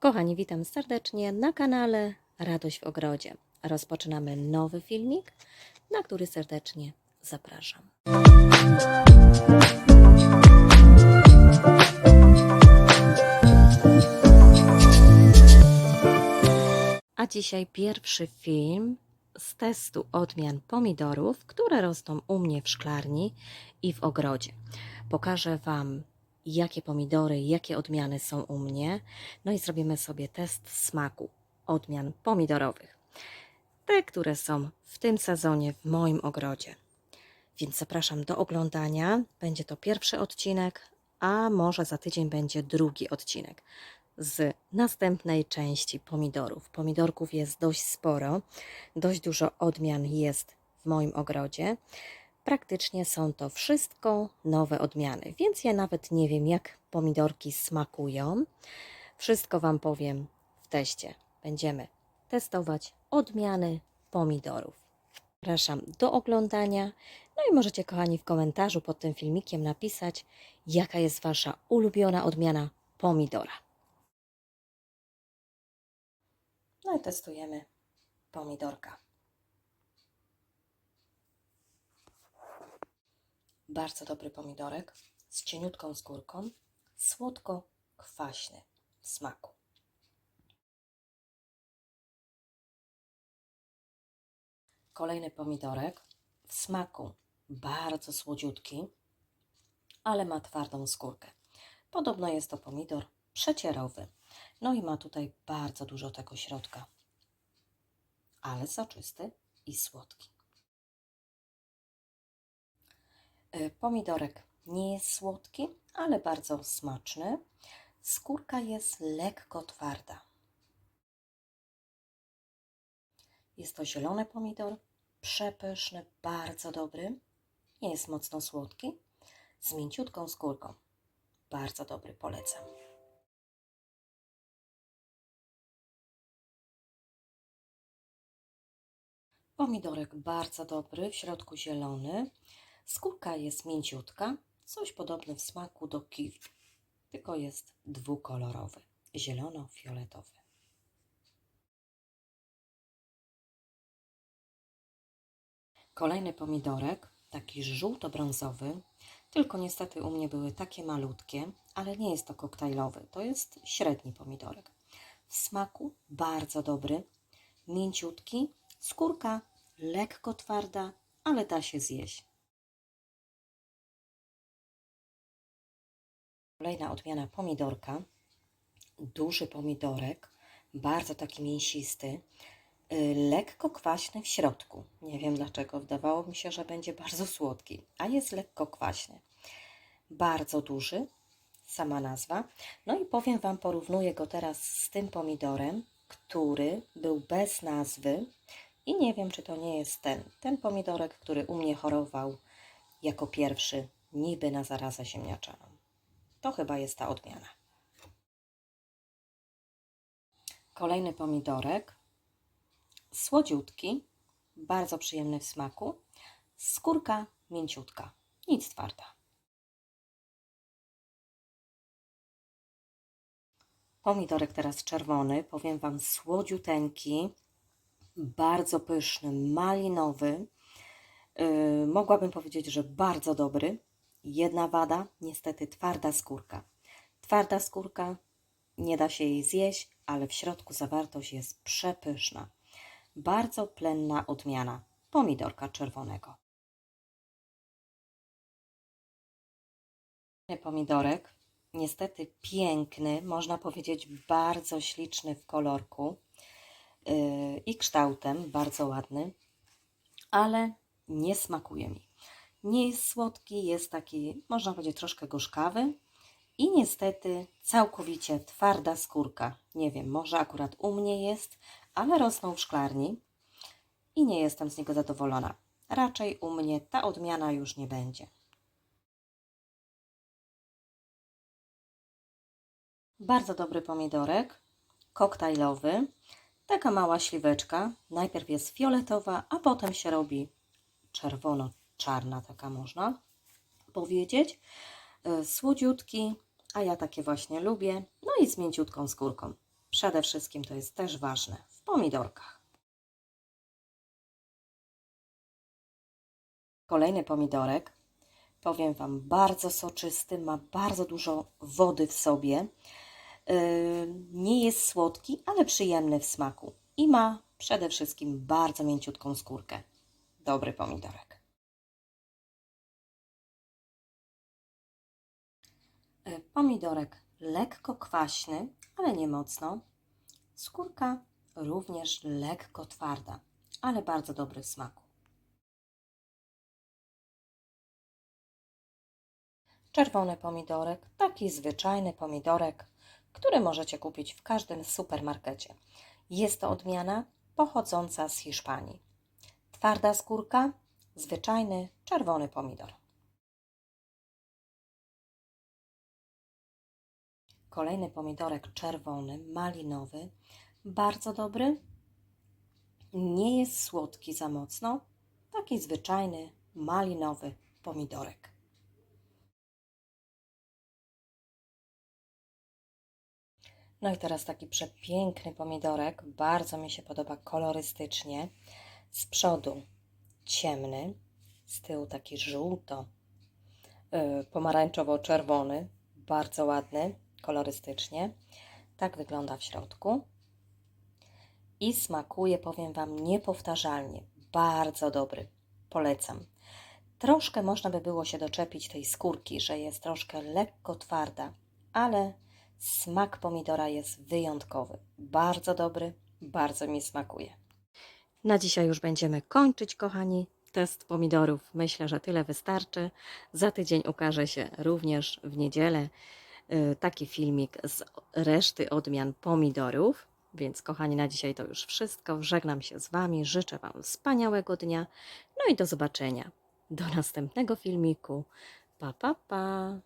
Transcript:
Kochani, witam serdecznie na kanale Radość w Ogrodzie. Rozpoczynamy nowy filmik, na który serdecznie zapraszam. A dzisiaj pierwszy film z testu odmian pomidorów, które rosną u mnie w szklarni i w ogrodzie. Pokażę Wam, jakie pomidory, jakie odmiany są u mnie. No i zrobimy sobie test smaku odmian pomidorowych. Te, które są w tym sezonie w moim ogrodzie. Więc zapraszam do oglądania. Będzie to pierwszy odcinek, a może za tydzień będzie drugi odcinek z następnej części pomidorów. Pomidorków jest dość sporo, dość dużo odmian jest w moim ogrodzie. Praktycznie są to wszystko nowe odmiany, więc ja nawet nie wiem, jak pomidorki smakują. Wszystko Wam powiem w teście. Będziemy testować odmiany pomidorów. Zapraszam do oglądania. No i możecie, kochani, w komentarzu pod tym filmikiem napisać, jaka jest Wasza ulubiona odmiana pomidora. No i testujemy pomidorka. Bardzo dobry pomidorek z cieniutką skórką, słodko-kwaśny w smaku. Kolejny pomidorek w smaku bardzo słodziutki, ale ma twardą skórkę. Podobno jest to pomidor przecierowy. No i ma tutaj bardzo dużo tego środka, ale soczysty i słodki. Pomidorek nie jest słodki, ale bardzo smaczny. Skórka jest lekko twarda. Jest to zielony pomidor, przepyszny, bardzo dobry. Nie jest mocno słodki, z mięciutką skórką. Bardzo dobry, polecam. Pomidorek bardzo dobry, w środku zielony. Skórka jest mięciutka, coś podobne w smaku do kiwi, tylko jest dwukolorowy, zielono-fioletowy. Kolejny pomidorek, taki żółto-brązowy, tylko niestety u mnie były takie malutkie, ale nie jest to koktajlowy, to jest średni pomidorek. W smaku bardzo dobry, mięciutki, skórka lekko twarda, ale da się zjeść. Kolejna odmiana pomidorka, duży pomidorek, bardzo taki mięsisty, y, lekko kwaśny w środku. Nie wiem dlaczego, wydawało mi się, że będzie bardzo słodki, a jest lekko kwaśny. Bardzo duży, sama nazwa. No i powiem Wam, porównuję go teraz z tym pomidorem, który był bez nazwy i nie wiem, czy to nie jest ten, ten pomidorek, który u mnie chorował jako pierwszy, niby na zarazę ziemniaczaną. To chyba jest ta odmiana. Kolejny pomidorek, słodziutki, bardzo przyjemny w smaku, skórka mięciutka, nic twarda. Pomidorek teraz czerwony, powiem Wam, słodziuteńki, bardzo pyszny, malinowy. Yy, mogłabym powiedzieć, że bardzo dobry. Jedna wada, niestety twarda skórka. Twarda skórka, nie da się jej zjeść, ale w środku zawartość jest przepyszna. Bardzo plenna odmiana pomidorka czerwonego. Pomidorek, niestety piękny, można powiedzieć bardzo śliczny w kolorku yy, i kształtem, bardzo ładny, ale nie smakuje mi. Nie jest słodki, jest taki, można powiedzieć, troszkę gorzkawy i niestety całkowicie twarda skórka. Nie wiem, może akurat u mnie jest, ale rosną w szklarni i nie jestem z niego zadowolona. Raczej u mnie ta odmiana już nie będzie. Bardzo dobry pomidorek, koktajlowy. Taka mała śliweczka. Najpierw jest fioletowa, a potem się robi czerwono-czarna, taka można powiedzieć. Yy, Słodziutki, a ja takie właśnie lubię. No i z mięciutką skórką. Przede wszystkim to jest też ważne w pomidorkach. Kolejny pomidorek, powiem Wam, bardzo soczysty, ma bardzo dużo wody w sobie. Yy, Nie jest słodki, ale przyjemny w smaku i ma przede wszystkim bardzo mięciutką skórkę. Dobry pomidorek. Pomidorek lekko kwaśny, ale nie mocno. Skórka również lekko twarda, ale bardzo dobry w smaku. Czerwony pomidorek, taki zwyczajny pomidorek, który możecie kupić w każdym supermarkecie. Jest to odmiana pochodząca z Hiszpanii. Twarda skórka, zwyczajny czerwony pomidor. Kolejny pomidorek czerwony, malinowy, bardzo dobry. Nie jest słodki za mocno. Taki zwyczajny, malinowy pomidorek. No i teraz taki przepiękny pomidorek. Bardzo mi się podoba kolorystycznie. Z przodu ciemny, z tyłu taki żółto, yy, pomarańczowo-czerwony. Bardzo ładny kolorystycznie. Tak wygląda w środku. I smakuje, powiem Wam, niepowtarzalnie. Bardzo dobry. Polecam. Troszkę można by było się doczepić tej skórki, że jest troszkę lekko twarda, ale smak pomidora jest wyjątkowy. Bardzo dobry, bardzo mi smakuje. Na dzisiaj już będziemy kończyć, kochani. Test pomidorów. Myślę, że tyle wystarczy. Za tydzień ukaże się również w niedzielę taki filmik z reszty odmian pomidorów. Więc, kochani, na dzisiaj to już wszystko. Żegnam się z Wami. Życzę Wam wspaniałego dnia. No i do zobaczenia. Do następnego filmiku. Pa, pa, pa.